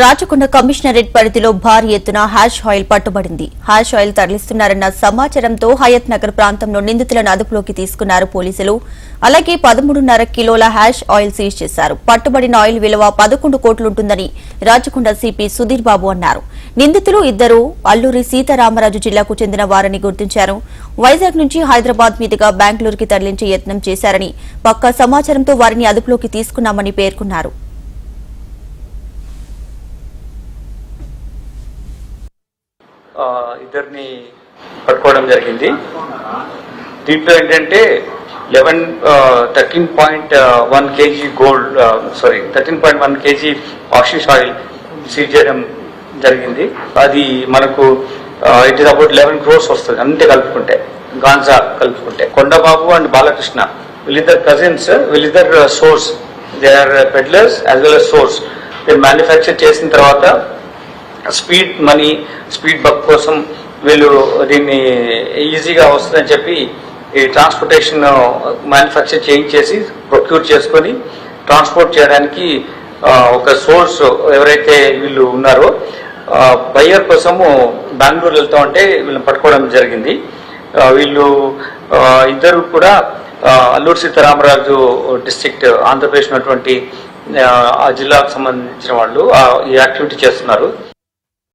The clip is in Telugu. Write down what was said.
రాచకొండ కమిషనరేట్ పరిధిలో భారీ ఎత్తున హ్యాష్ ఆయిల్ పట్టుబడింది. హ్యాష్ ఆయిల్ తరలిస్తున్నారన్న సమాచారంతో హయత్ నగర్ ప్రాంతంలో నిందితులను అదుపులోకి తీసుకున్నారు పోలీసులు. అలాగే పదమూడున్నర కిలోల హ్యాష్ ఆయిల్ సీజ్ చేశారు. పట్టుబడిన ఆయిల్ విలువ పదకొండు కోట్లుంటుందని రాచకొండ సిపి సుధీర్ బాబు అన్నారు. నిందితులు ఇద్దరు అల్లూరి సీతారామరాజు జిల్లాకు చెందిన వారని గుర్తించారు. వైజాగ్ నుంచి హైదరాబాద్ మీదుగా బెంగళూరుకి తరలించే యత్నం చేశారని పక్కా సమాచారంతో వారిని అదుపులోకి తీసుకున్నామని పేర్కొన్నారు. ఇద్దరిని పట్టుకోవడం జరిగింది. దీంట్లో ఏంటంటే eleven thirteen point one KG gold sorry thirteen point one KG axis oil seize చేయడం జరిగింది. అది మనకు it is about eleven crores వస్తుంది. అంతే కలుపుకుంటే గాంజా కలుపుకుంటే. కొండబాబు అండ్ బాలకృష్ణ వీళ్ళిద్దరు కజిన్స్ వీళ్ళిద్దరు source they are peddlers as well as source they manufacture చేసిన తర్వాత స్పీడ్ మనీ స్పీడ్ బక్ కోసం వీళ్ళు దీన్ని ఈజీగా వస్తుందని చెప్పి ఈ ట్రాన్స్పోర్టేషన్ మ్యానుఫ్యాక్చర్ చేయించేసి ప్రొక్యూర్ చేసుకొని ట్రాన్స్పోర్ట్ చేయడానికి ఒక సోర్స్ ఎవరైతే వీళ్ళు ఉన్నారో బయ్యర్ కోసము బెంగళూరు వెళ్తా ఉంటే వీళ్ళని పట్టుకోవడం జరిగింది. వీళ్ళు ఇద్దరు కూడా అల్లూరు సీతారామరాజు డిస్టిక్ట్ ఆంధ్రప్రదేశ్ ఉన్నటువంటి ఆ, జిల్లాకు సంబంధించిన వాళ్ళు ఈ యాక్టివిటీ చేస్తున్నారు.